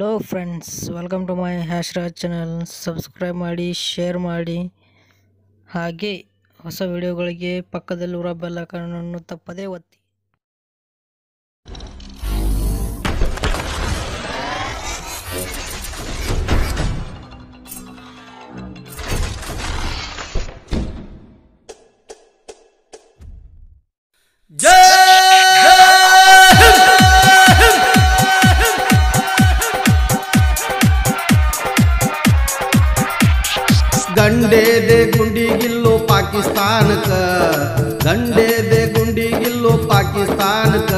Hello friends welcome to my ಹ್ಯಾಶ್ರಾಜ್ channel subscribe ಮಾಡಿ share ಮಾಡಿ. ಹಾಗೆ ಹೊಸ ವಿಡಿಯೋಗಳಿಗೆ ಪಕ್ಕದಲ್ಲಿರುವ ಬೆಲ್ ಐಕಾನನ್ನು ತಪ್ಪದೇ ಒತ್ತಿ. ಗುಂಡಿಗಿಲ್ಲು ಪಾಕಿಸ್ತಾನಕ ಗಂಡೇದೆ ಗುಂಡಿಗಿಲ್ಲು ಪಾಕಿಸ್ತಾನಕ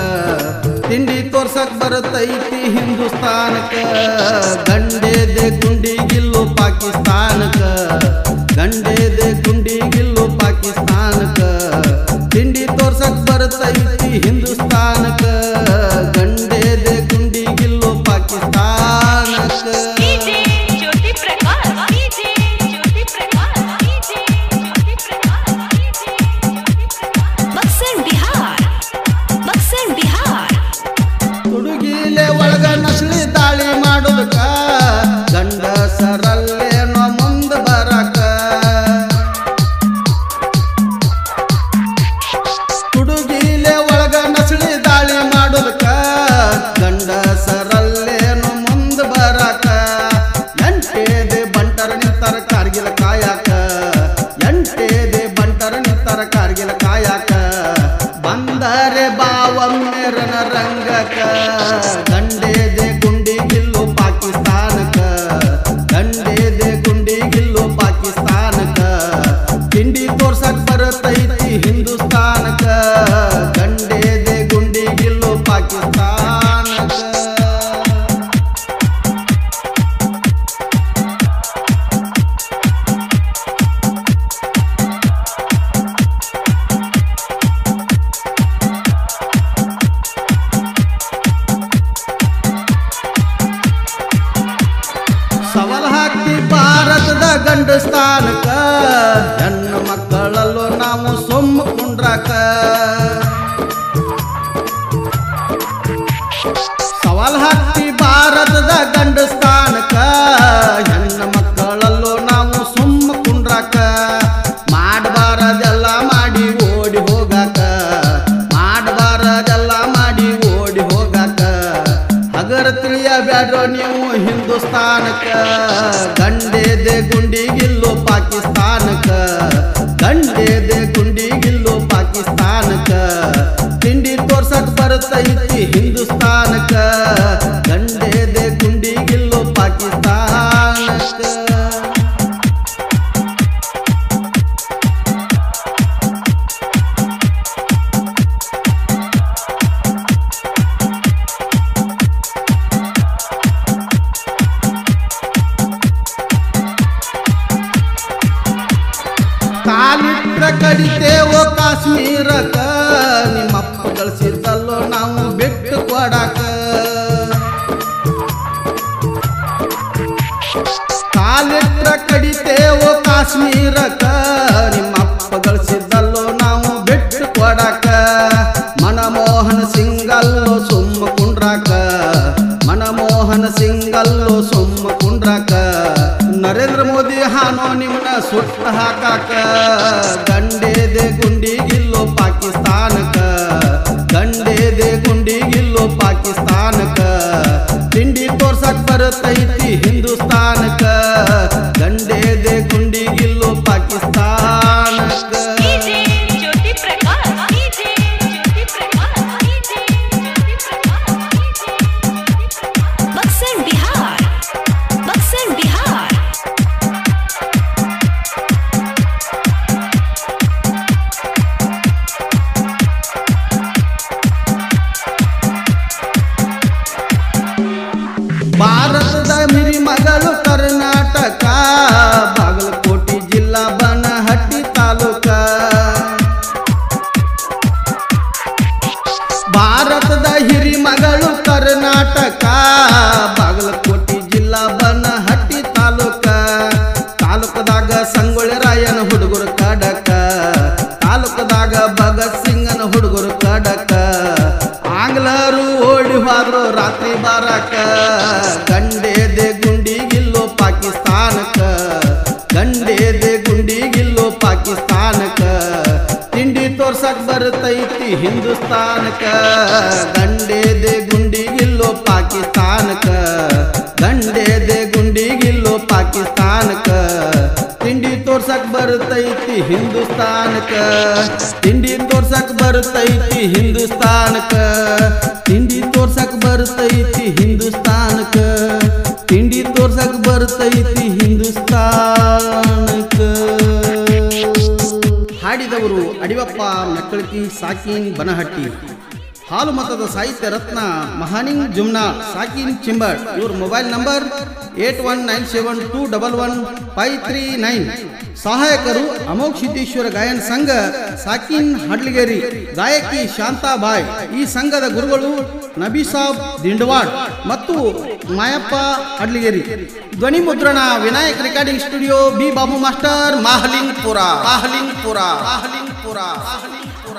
ತಿಂಡಿ ತೋರ್ಸಕ್ ಬರತೈತಿ ಹಿಂದೂಸ್ತಾನಕ ಗಂಡೇದೆ ಗುಂಡಿಗಿಲ್ಲು ಪಾಕಿಸ್ತಾನಕ ಗಂಡೇದೆ ಗುಂಡಿಗಿಲ್ಲು ಪಾಕಿಸ್ತಾನಕ ತಿಂಡಿ ತೋರ್ಸಕ್ ಬರತೈತಿ ಹಿಂದೂಸ್ತಾನಕ ಸ್ಥಾನಕ ಹೆಣ್ಣು ಮಕ್ಕಳಲ್ಲೂ ನಾವು ಸೊಮ್ಮ ಕುಂಡ್ರಾಕ. ಸವಾಲ್ ಹಾಕಿ ಭಾರತದ ಗಂಡ ಹಗರ ತಿಳಿಯಬ್ಯಾಡ್ರೋ ನೀವು ಹಿಂದೂಸ್ತಾನಕ ಗಂಡೇದೆ ಗುಂಡಿಗಿಲ್ಲು ಪಾಕಿಸ್ತಾನಕ ಗಂಡೇದೆ ಗುಂಡಿಗಿಲ್ಲು ಪಾಕಿಸ್ತಾನಕ ತಿಂಡಿ ತೋರ್ಸಕ್ ಬರ್ತೈತಿ ಕಾಲಿಟ್ರ ಕಡಿತೇವೋ ಕಾಶ್ಮೀರಕ ನಿಮ್ಮಪ್ಪ ಕಳಿಸಿದ್ದಲ್ಲೋ ನಾವು ಬಿಟ್ಟು ಕೊಡಾಕ. ಕಾಲಿಟ್ರ ಕಡಿತೇವೋ ಕಾಶ್ಮೀರಕ ಸುಟ್ಟ ಹಾಕಾಕ ದಂಡೆದೆ ಗುಂಡಿಗಿಲ್ಲೋ ಗಿಡಕ ಬಾಗಲಕೋಟೆ ಜಿಲ್ಲಾ ಬನಹಟ್ಟಿ ತಾಲೂಕ. ಭಾರತದ ಹಿರಿಮಗಳು ಕರ್ನಾಟಕ, ಬಾಗಲಕೋಟೆ ಜಿಲ್ಲಾ ಬನಹಟ್ಟಿ ತಾಲೂಕ. ತಾಲೂಕದಾಗ ಸಂಗೊಳ್ಳಿ ರಾಯನ ಹುಡುಗರು ಕಡಕ, ತಾಲೂಕದಾಗ ಭಗತ್ ಸಿಂಗನ ಹುಡುಗರು ಕಡಕ. ಆಂಗ್ಲರು ಓಡಿ ರಾತ್ರಿ ಬಾರಕ ಕಂಡೇದೆ ಪಾಕಿಸ್ತಾನಕ ಗಂಡೇದೆ ಗುಂಡಿಗಿಲ್ಲೋ ಪಾಕಿಸ್ತಾನಕ ತಿಂಡಿ ತೋರ್ಸಕ್ ಬರ್ತೈತಿ ಹಿಂದೂಸ್ತಾನಕ ಗಂಡೇದೆ ಗುಂಡಿಗಿಲ್ಲೋ ಪಾಕಿಸ್ತಾನಕ ಗಂಡೇದೆ ಗುಂಡಿಗಿಲ್ಲೋ ಪಾಕಿಸ್ತಾನಕ ತಿಂಡಿ ತೋರ್ಸಕ್ ಬರ್ತೈತಿ ಹಿಂದೂಸ್ತಾನಕ ತಿಂಡಿ ತೋರ್ಸಕ್ ಬರ್ತೈತಿ ಹಿಂದೂಸ್ತಾನಕ ತಿಂಡಿ ತೋರ್ಸಕ್ ಬರ್ತೈತಿ ತೋರ್ಸಕ್ ಬರ್ತೈತಿ ಹಿಂದೂಸ್ತಾನಕ ಹಾಡಿದವರು ಅಡಿವಪ್ಪ ಮೆಕ್ಕಳಕಿ ಸಾಕಿನ್ ಬನಹಟ್ಟಿ. ಹಾಲು ಮತದ ಸಾಹಿತ್ಯ ರತ್ನ ಮಹಾನಿಂಗ್ ಜುಮ್ನಾ ಸಾಕಿನ್ ಚಿಂಬರ್ ಇವ್ರ mobile number eight one nine seven two double one five three nine. ಸಹಾಯಕರು ಅಮೋಘ ಸಿದ್ದೇಶ್ವರ ಗಾಯನ ಸಂಘ ಸಾಕಿನ್ ಹಡ್ಲಿಗೇರಿ. ಗಾಯಕಿ ಶಾಂತಾಬಾಯ್ ಈ ಸಂಘದ ಗುರುಗಳು ನಬಿಸಾಬ್ ದಿಂಡವಾಡ್ ಮತ್ತು ಮಾಯಪ್ಪ ಹಡ್ಲಿಗೇರಿ. ಧ್ವನಿ ಮುದ್ರಣ Vinayak recording studio B Babu master. Mahalingpur Mahalingpur Mahalingpur Mahalingpur.